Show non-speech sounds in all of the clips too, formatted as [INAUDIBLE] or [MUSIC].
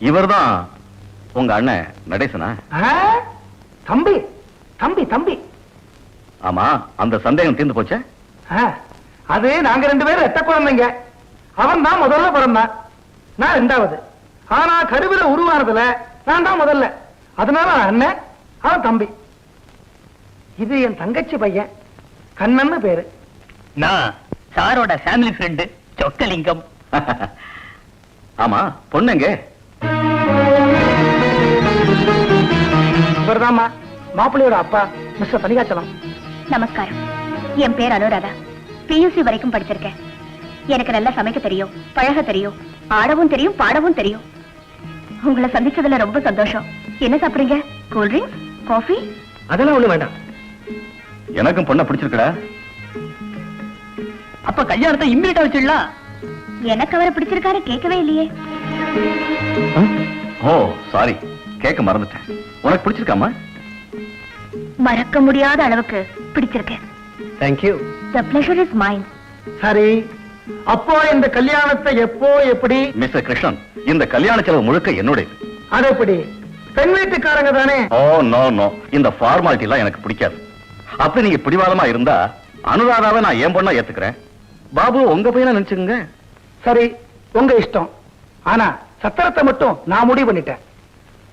இவர்தான் உங்க அண்ணன் நடேசனா? ஆ? தம்பி தம்பி தம்பி. ஆமா அந்த சந்தேகம் தீர்ந்து போச்சே? அது நாங்க ரெண்டு பேரும் எட்ட குழந்தைங்க. அவன் தான் முதல்ல பிறந்தான் நான் ரெண்டாவது ஆனா கருவில உருவானதுல நான் தான் முதல்ல. அதனால அண்ணன் அவன் தம்பி. இது என் தங்கச்சி பையன். கண்ணன்னு பேரு. நான் சாரோட ஃபேமிலி ஃப்ரெண்டு சொக்கலிங்கம். [LAUGHS] ஆமா பொண்ணுங்க. இவர்தாம்மா. மாப்பிள்ளையோட அப்பா மிஸ்டர் தனிகாச்சலம் நமஸ்காரம். என் பேர் அனுராதா. பியூசி வரைக்கும் படிச்சிருக்கேன். எனக்கு நல்லா சமைக்க தெரியும் பழக தெரியும் ஆடவும் தெரியும் பாடவும் தெரியும். உங்களை சந்திச்சதுல ரொம்ப சந்தோஷம். என்ன சாப்பிடுறீங்க? கூல் ட்ரிங்க்ஸ் காஃபி அதெல்லாம் ஒண்ணு வேண்டாம். எனக்கும் பொண்ணை பிடிச்சிருக்கடா. அப்ப கல்யாணத்தை இம்மிடியா வச்சிடலாம். எனக்கு அவரை பிடிச்சிருக்காரு கேட்கவே இல்லையே. ஓ சாரி கேட்க மறந்துட்டேன். உனக்கு பிடிச்சிருக்காமா? மறக்க முடியாத அளவுக்கு பிடிச்சிருக்கேன் thank you the pleasure is mine சரி. அப்போ இந்த கல்யாணத்தை எப்போ எப்படி? மிஸ்டர் கிருஷ்ணன் இந்த கல்யாண செலவு முழுக்க என்னுடையது. அது எப்படி? பெண் வீட்டுக்காரங்க தானே? ஓ நோ நோ இந்த ஃபார்மாலிட்டி எல்லாம் எனக்கு பிடிக்காது. அப்படி நீங்க பிடிவாதமா இருந்தா அனுராதாவை நான் ஏன் பொண்ணா ஏத்துக்கிறேன். பாபு உங்க பையனா நினைச்சுங்க சரி உங்க இஷ்டம். ஆனா சத்திரத்தை மட்டும் நான் முடிவு பண்ணிட்டேன்.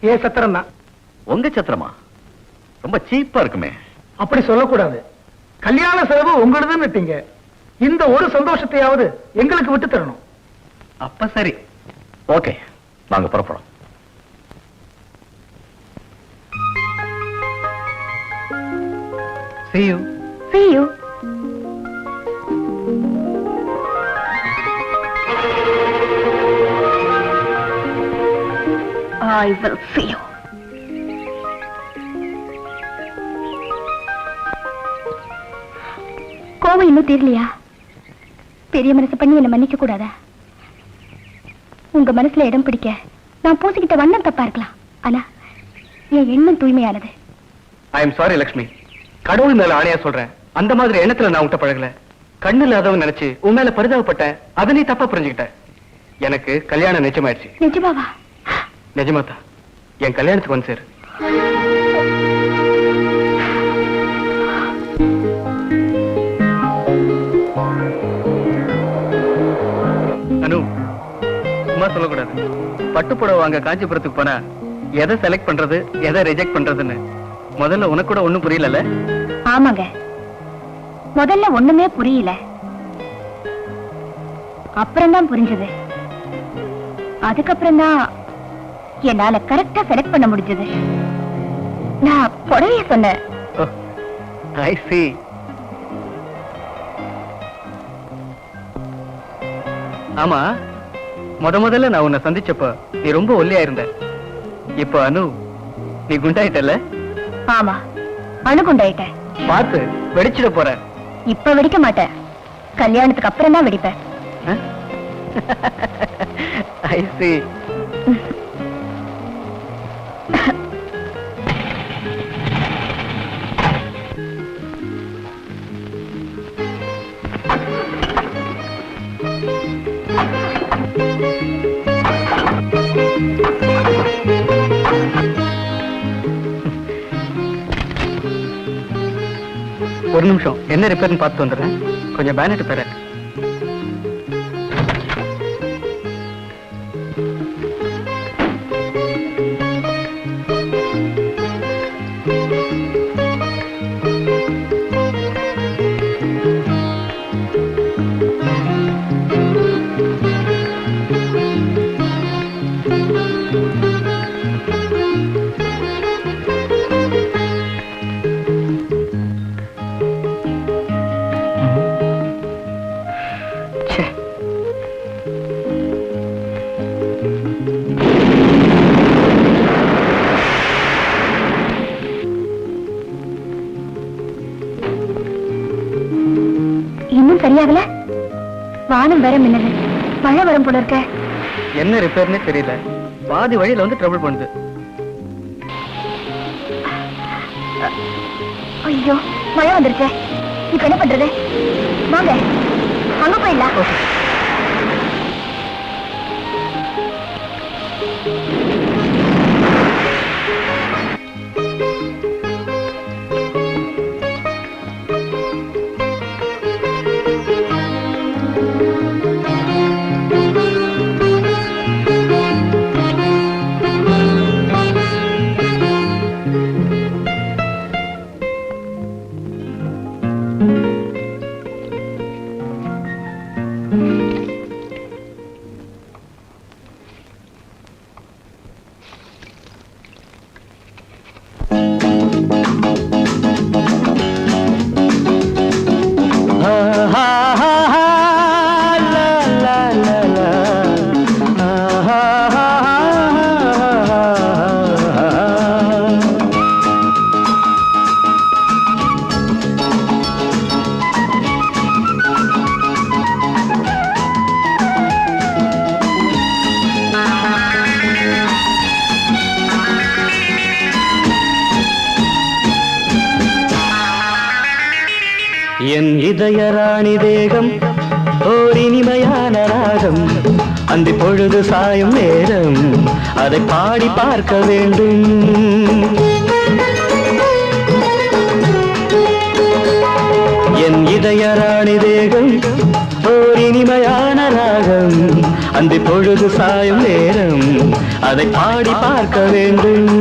ஏன் சத்திரம் தான் உங்க சத்திரமா? ரொம்ப சீப்பா இருக்குமே. அப்படி சொல்லக்கூடாது. கல்யாண செலவு உங்களுதுன்னுட்டீங்க இந்த ஒரு சந்தோஷத்தையாவது எங்களுக்கு விட்டு தரணும். அப்ப சரி. ஓகே. நாங்க புறப்படுறோம் see you. See you. I will see you. கோவம் இன்னும் தீரலையா பெரிய மனசு பண்ணி என்ன மன்னிக்க கூடாதா? உங்க மனசுல இடம் பிடிக்க நான் பூசிக்கிட்ட வண்ணம் தப்பா இருக்கலாம். ஆனா என் எண்ணம் தூய்மையானது. ஐ எம் சாரி லக்ஷ்மி கடவுள் மேல ஆணையா சொல்றேன். அந்த மாதிரி எண்ணத்துல நான் உன்ட்ட பழகல. கண்ணு இல்லாதவன் நினைச்சு உன் மேல பரிதாபப்பட்டேன். அதை நீ தப்பா புரிஞ்சுக்கிட்ட. எனக்கு கல்யாணம் நிச்சயமாயிடுச்சு. நிஜமாவா? நிஜமாத்தா. என் கல்யாணத்துக்கு வந்து சேரு. அனு சும்மா சொல்லக்கூடாது. பட்டு புடவை வாங்க காஞ்சிபுரத்துக்கு போனா எதை செலக்ட் பண்றது எதை ரிஜெக்ட் பண்றதுன்னு. முதல்ல உனக்கு கூட ஒண்ணும் புரியல ஆமாங்க. முதல்ல ஒண்ணுமே புரியல. அப்புறம்தான் புரிஞ்சது. அதுக்கப்புறம் தான் என்னால கரெக்டா செலக்ட் பண்ண முடிஞ்சது. நான் புடவைய சொன்னேன். ஐ சி ஆமா முத முதல்ல நான் உன்னை சந்திச்சப்ப நீ ரொம்ப ஒல்லியா இருந்த. இப்போ அனு நீ குண்டாயிட்டல ஆமா அணுகுண்டாயிட்டேன் பார்த்து வெடிச்சிட போற. இப்ப வெடிக்க மாட்டேன். கல்யாணத்துக்கு அப்புறம் தான் வெடிப்பேன் ஐ சி [LAUGHS] ஒரு நிமிஷம். என்ன ரிப்பேர்னு பார்த்து வந்துடுறேன். கொஞ்சம் பேனட் பெற வானம் வேற மின்னது மழை வரும் போல இருக்க. என்ன ரிப்பேர்னே தெரியல. பாதி வழியில வந்து ட்ரபிள் பண்ணுது. ஐயோ மழை வந்துருச்சே இப்ப என்ன பண்றது? வாங்க. அங்க போயிடலாம். என் இதய ராணி தேகம் ஓர் இனிமையான ராகம். அந்த பொழுது சாயும் நேரம் அதை பாடி பார்க்க வேண்டும். என் இதய ராணி தேகம் ஓர் இனிமையான ராகம். அந்த பொழுது சாயும் நேரம் அதை பாடி பார்க்க வேண்டும்.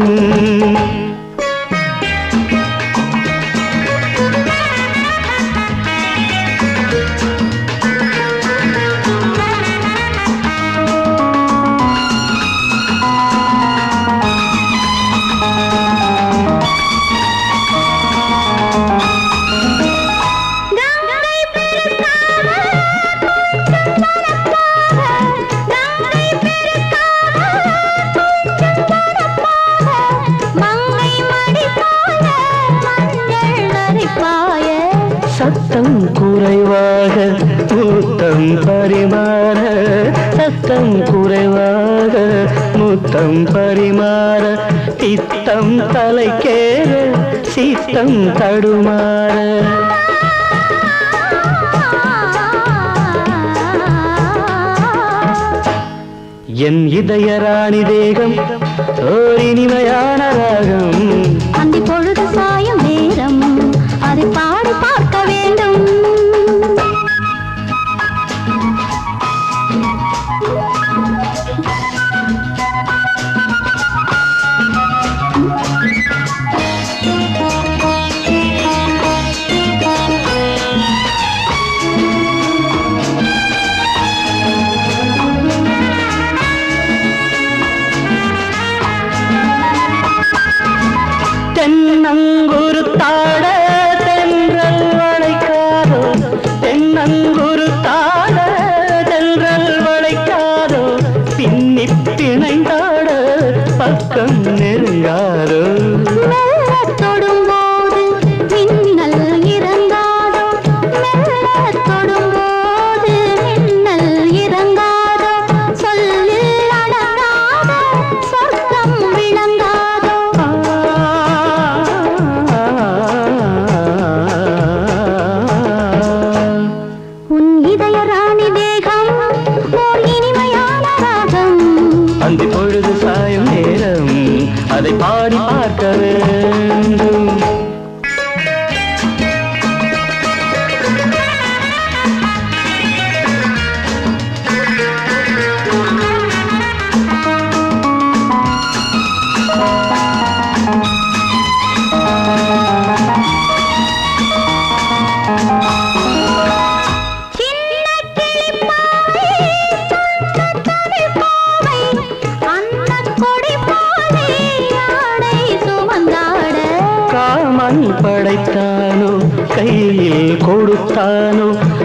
சித்தம் பரிமாற தித்தம் தலைக்கேற சித்தம் தடுமாற. என் இதய ராணி தேகம் ஓரினிமையான ராகம்.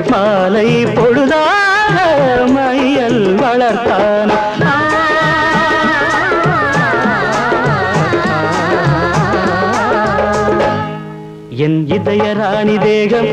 மாலை பொழுதாக மையல் வளர்த்தான். என் இதய தேகம்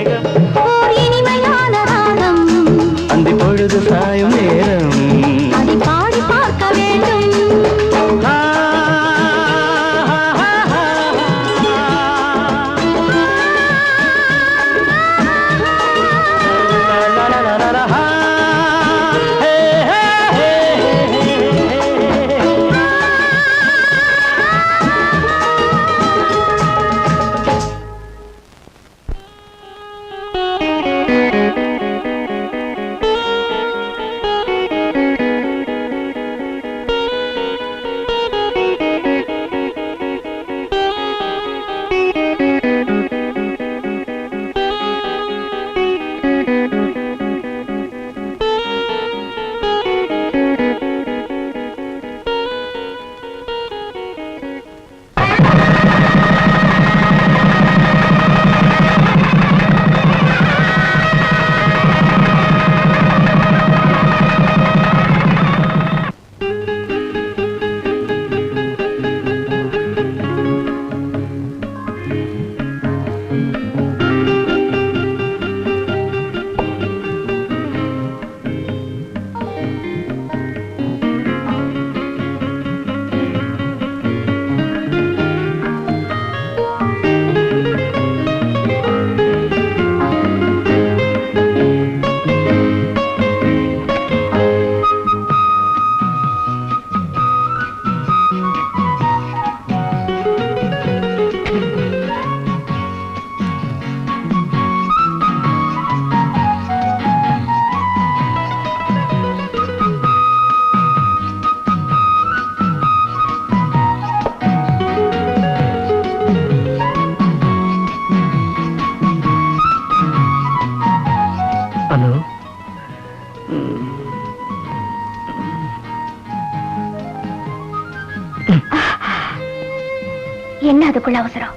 அதுக்குள்ள அவசரம்.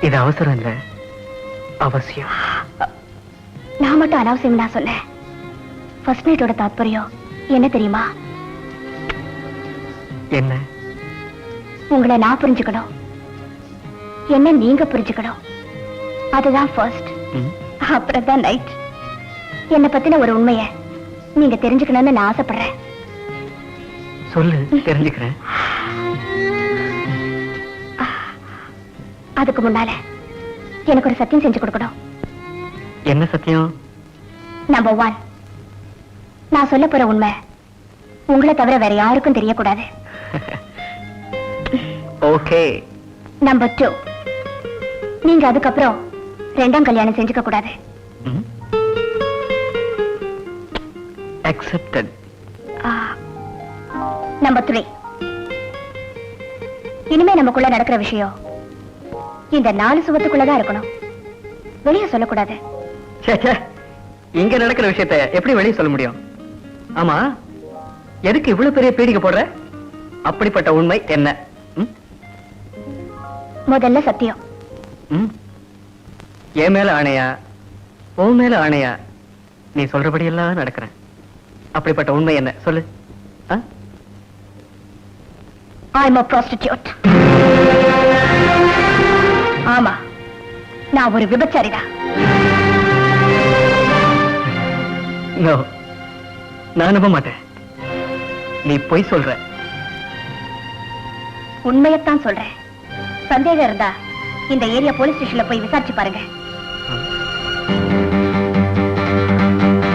இது அவசரம் இல்ல. அவசியம். நான் மட்டும் அனாவசியம் நான் சொன்னேன். ஃபர்ஸ்ட் நைட்டோட தாத்பரியம். என்ன தெரியுமா? என்ன? உங்களை நான் புரிஞ்சுக்கணும். என்ன நீங்க புரிஞ்சுக்கணும்? அதுதான் ஃபர்ஸ்ட் அப்புறம் தான் நைட் என்னை பத்தின ஒரு உண்மைய நீங்க தெரிஞ்சுக்கணும்னு நான் ஆசைப்படுறேன். சொல்லு தெரிஞ்சுக்கிறேன். அதுக்கு முன்னால எனக்கு ஒரு சத்தியம் செஞ்சு கொடுக்கணும். என்ன சத்தியம்? நம்பர் ஒன் நான் சொல்ல போற உண்மை உங்களை தவிர வேற யாருக்கும் தெரியக்கூடாது. ஓகே நம்பர் டூ நீங்க அதுக்கப்புறம் ரெண்டாம் கல்யாணம் செஞ்சுக்க கூடாது. அக்செப்டட் நம்பர் த்ரீ இனிமே நமக்குள்ள நடக்கிற விஷயம் இந்த நாலு சுவத்துக்குள்ளதான் இருக்கணும். வெளியே சொல்லக்கூடாது. இங்க நடக்கிற விஷயத்த எப்படி வெளிய சொல்ல முடியும்? ஆமா எதுக்கு இவ்வளவு பெரிய பீடிகை போடுற? அப்படிப்பட்ட உண்மை என்ன? முதல்ல சத்தியம்? என் மேல ஆணையா? உன் மேல ஆணையா? நீ சொல்றபடி எல்லாம் நடக்கிறேன். அப்படிப்பட்ட உண்மை என்ன? சொல்லு? I'm a prostitute. ஆமா நான் ஒரு விபச்சாரிதான். நான் நம்ப மாட்டேன். நீ பொய் சொல்ற. உண்மையத்தான் சொல்றேன். சந்தேகம் இருந்தா இந்த ஏரியா போலீஸ் ஸ்டேஷன்ல போய் விசாரிச்சு பாருங்க.